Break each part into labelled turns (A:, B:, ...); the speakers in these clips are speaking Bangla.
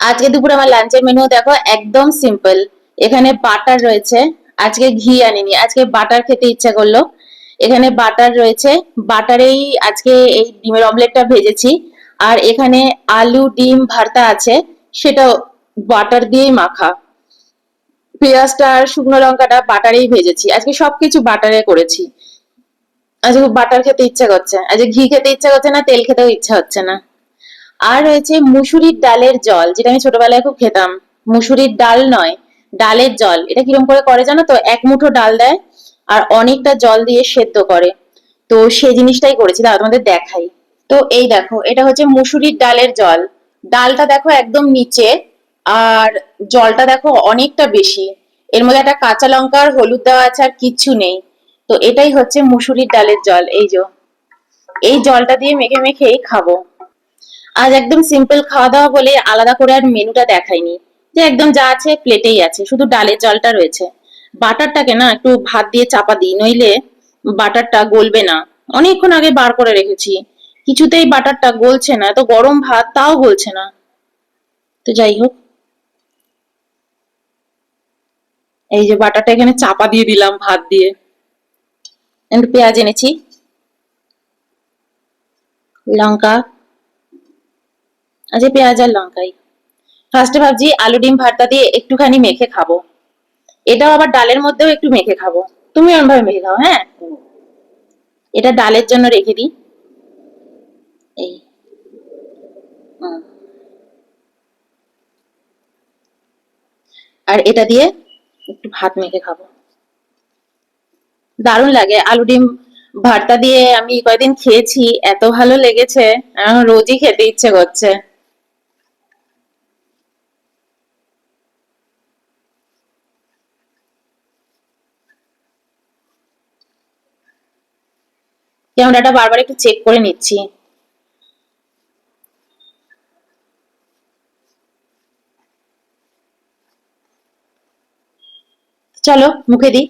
A: আজকে দুপুরে আমার লাঞ্চের মেনু দেখো, একদম সিম্পল এখানে বাটার রয়েছে, আজকে ঘি আনিনি। আজকে বাটার খেতে ইচ্ছা করল। এখানে বাটার রয়েছে। বাটারেই আজকে এই ডিমের অমলেটটা ভেজেছি। আর এখানে আলু, ডিম, ভর্তা আছে, সেটা বাটার দিয়েই মাখা। পেঁয়াজটা আর শুকনো লঙ্কাটা বাটারেই ভেজেছি। আজকে সবকিছু বাটারে করেছি। আজকে বাটার খেতে ইচ্ছা করছে। আজকে ঘি খেতে ইচ্ছা করছে না, তেল খেতেও ইচ্ছা হচ্ছে না। আর রয়েছে মুসুরির ডালের জল, যেটা আমি ছোটবেলায় খুব খেতাম। মুসুরির ডাল নয়, ডালের জল। এটা কিরম করে করে জানো তো? এক মুঠো ডাল দেয় আর অনেকটা জল দিয়ে সেদ্ধ করে। তো সেই জিনিসটাই করেছি। দাও, তোমাদের দেখাই। তো এই দেখো, এটা হচ্ছে মুসুরির ডালের জল। ডালটা দেখো একদম নিচে আর জলটা দেখো অনেকটা বেশি। এর মধ্যে একটা কাঁচা লঙ্কা আর হলুদ দেওয়া আছে আর কিচ্ছু নেই। তো এটাই হচ্ছে মুসুরির ডালের জল। এই যে, এই জলটা দিয়ে মেখে মেখেই খাব। আজ একদম সিম্পল খাওয়া দাওয়া বলে আলাদা করে আর মেনুটা দেখাইনি। যে একদম যা আছে প্লেটেই আছে, শুধু ডালের জলটা রয়েছে। বাটারটাকে না একটু ভাত দিয়ে চাপা দিই, নইলে বাটারটা গলবে না। অনেকক্ষণ আগে বার করে রেখেছি। কিছুতেই বাটারটা গলছে না, এত গরম ভাত, তাও গলছে না। তো যাই হোক। এই যে বাটারটা এখানে চাপা দিয়ে দিলাম ভাত দিয়ে। পেঁয়াজ এনেছি। লঙ্কা। আচ্ছা পেঁয়াজ আর লঙ্কাই। ফার্স্টে ভাবছি আলু ডিম ভর্তা দিয়ে একটুখানি মেখে খাব। এটাও আবার ডালের মধ্যেও একটু মেখে খাব। তুমি ভাবে মেখে খাও হ্যাঁ? এটা ডালের জন্য রেখে দিই। এই। আর এটা দিয়ে একটু ভাত মেখে খাব। দারুণ লাগে আলু ডিম ভর্তা দিয়ে। আমি কয়দিন খেয়েছি, এত ভালো লেগেছে। রোজই খেতে ইচ্ছে করছে। ক্যামেরাটা বারবার একটু চেক করে নিচ্ছি। চলো, মুখে দিই।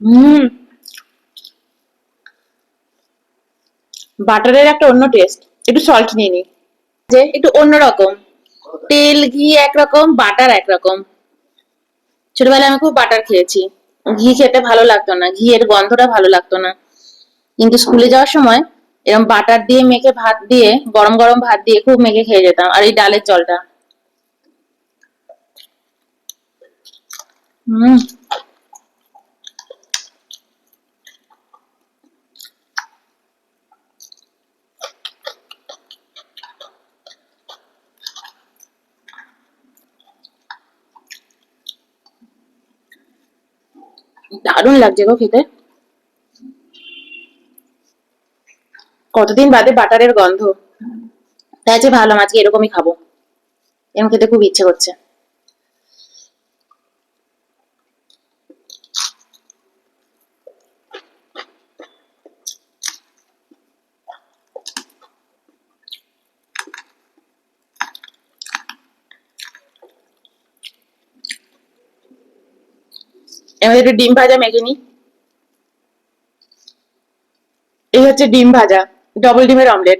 A: হুম। বাটারের একটা অন্য টেস্ট একটু সল্ট নিয়ে নি যে একটু অন্যরকম। তেল, ঘি একরকম, বাটার একরকম। ছোটবেলায় আমি খুব বাটার খেয়েছি। ঘি খেতে ভালো লাগতো না, ঘিয়ের গন্ধটা ভালো লাগতো না। কিন্তু স্কুলে যাওয়ার সময় এরকম বাটার দিয়ে মেখে ভাত দিয়ে, গরম গরম ভাত দিয়ে খুব মেখে খেয়ে যেতাম, আর এই ডালের জলটা। হুম। দারুণ লাগছে গো খেতে। কতদিন বাদে বাটারের গন্ধ। তাই যে ভালো আজকে এরকমই খাব। এরকম খেতে খুব ইচ্ছে করছে। এবার একটু ডিম ভাজা মেখে নিই এই হচ্ছে ডিম ভাজা ডবল ডিমের অমলেট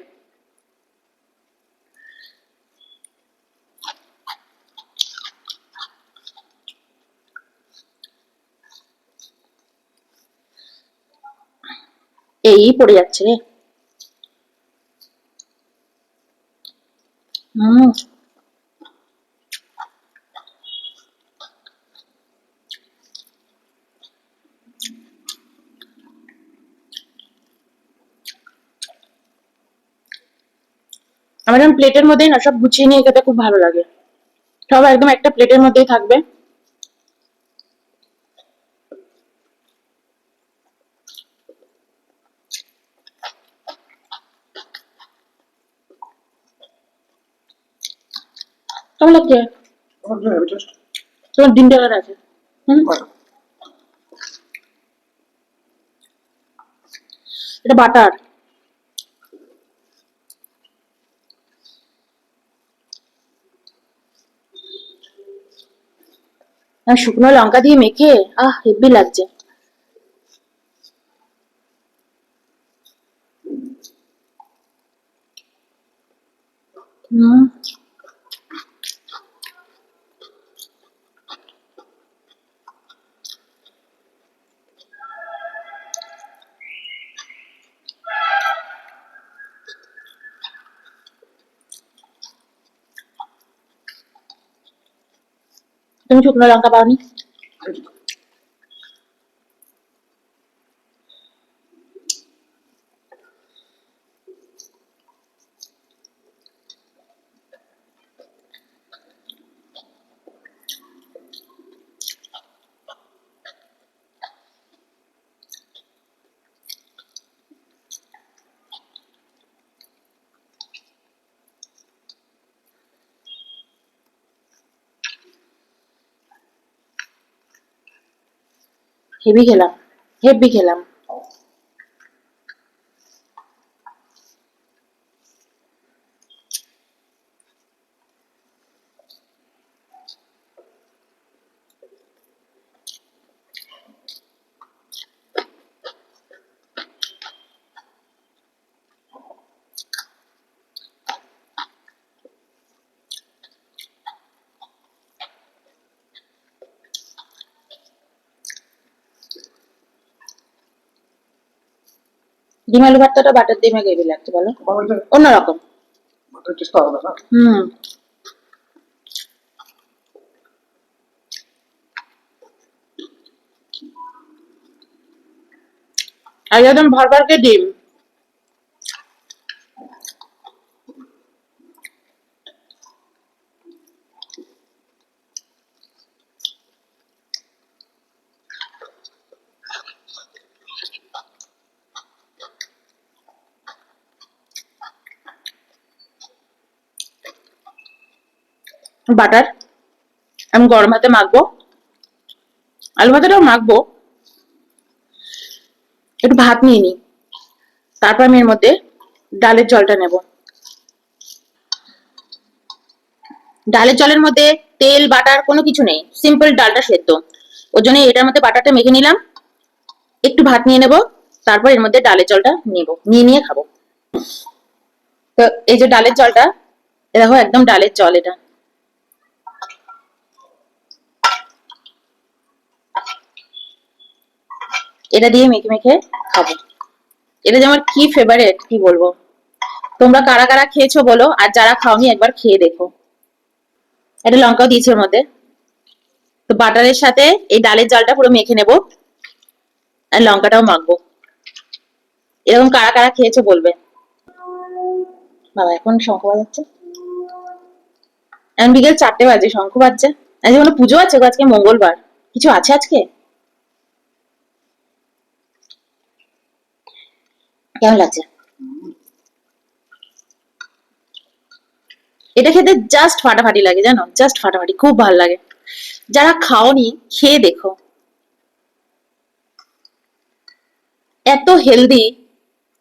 A: এই পড়ে যাচ্ছে হুম। আমার এরকম প্লেটের মধ্যেই না সব গুছিয়ে নিয়ে খেতে খুব ভালো লাগে। সব একদম একটা প্লেটের মধ্যেই থাকবে। কেমন লাগছে? তোমার ডিম আছে। হুম? এটা বাটার আর শুকনো লঙ্কা দিয়ে মেখে আহ হেব্বি লাগছে। হুম। তুমি শুকনো লঙ্কা পাওনি হেভি খেলাম হেভি খেলাম। ডিম আলু ভর্তাটা বাটার দিয়ে গ্রেভি লাগছে বলো। অন্যরকম। হুম। আর একদম ভরভরকে ডিম। বাটার। আমি গরম হাতে মাখবো। আলু ভাতাটাও মাখবো। একটু ভাত নিয়ে নিই। তারপর আমি এর মধ্যে ডালের জলটা নেব। ডালের জলের মধ্যে তেল, বাটার কোনো কিছু নেই। সিম্পল ডালটা সেদ্ধ। ওর জন্য এটার মধ্যে বাটারটা মেখে নিলাম। একটু ভাত নিয়ে নেব। তারপর এর মধ্যে ডালের জলটা নেব। নিয়ে নিয়ে খাব। তো এই যে ডালের জলটা দেখো একদম ডালের জল এটা। এটা দিয়ে মেখে মেখে খাব। এটা যে আমার কি ফেভারিট কি বলব? তোমরা কারা কারা খেয়েছো বলো, আর যারা খাওনি একবার খেয়ে দেখো। একটা লঙ্কাও দিয়েছি ওর মধ্যে। তো বাটারের সাথে এই ডালের জলটা পুরো মেখে নেব। আর লঙ্কাটাও মাখবো। এরকম কারা কারা খেয়েছো বলবে। বাবা, এখন শঙ্খ বাজাচ্ছে। এখন বিকেল চারটে বাজে, শঙ্খ বাজছে। আজকে কোনো পুজো আছে আজকে মঙ্গলবার। কিছু আছে আজকে? কেমন লাগছে? এটা খেতে জাস্ট ফাটাফাটি লাগে, জানো? জাস্ট ফাটাফাটি, খুব ভালো লাগে। যারা খাওনি, খেয়ে দেখো। এত হেলদি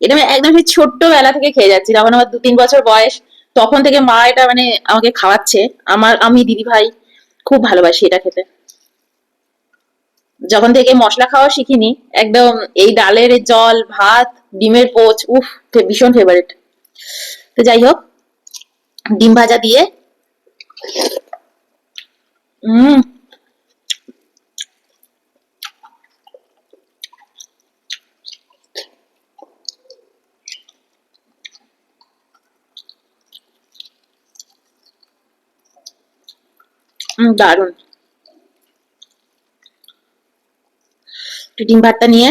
A: এটা আমি একদম ছোট্টবেলা থেকে খেয়ে যাচ্ছি। যখন আমার দু তিন বছর বয়স। তখন থেকে মা এটা মানে আমাকে খাওয়াচ্ছে। আমার, আমি দিদি ভাই খুব ভালোবাসি এটা খেতে। যখন থেকে মশলা খাওয়া শিখিনি, একদম এই ডালের জল, ভাত ডিমের পোচ উফ ফে- ভীষণ ফেভারিট তো যাই হোক ডিম ভাজা দিয়ে উম উম, দারুণ। একটু ডিম ভাতটা নিয়ে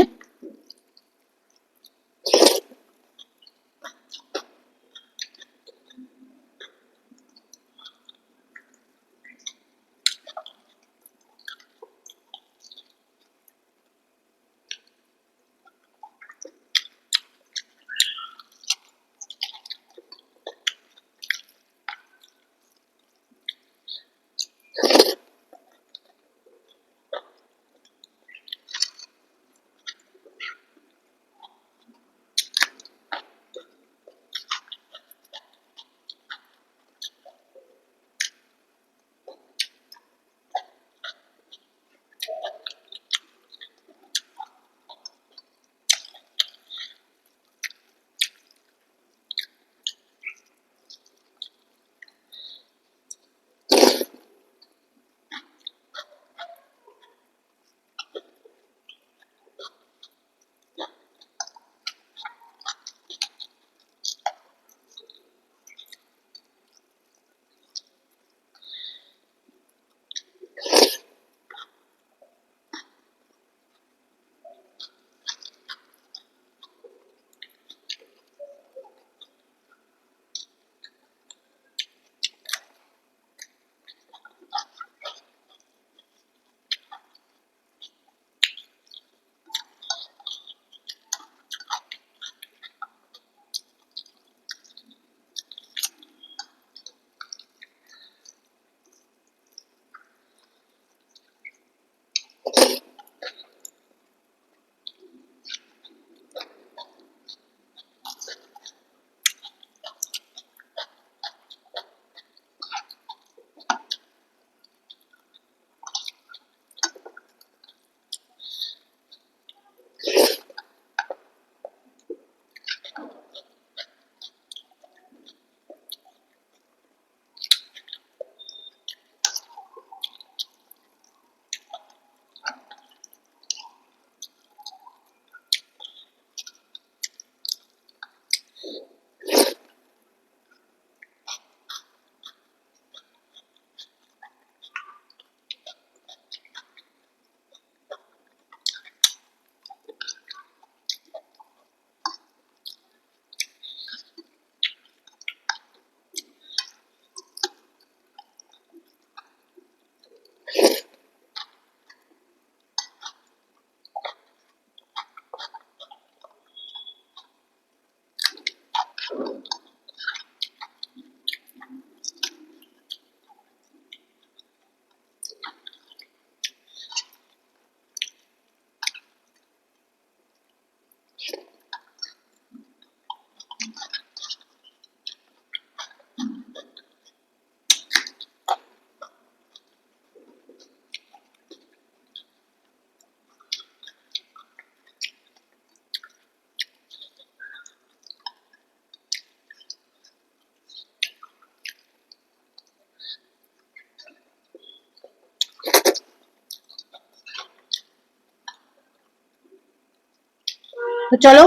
A: চলো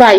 A: বাই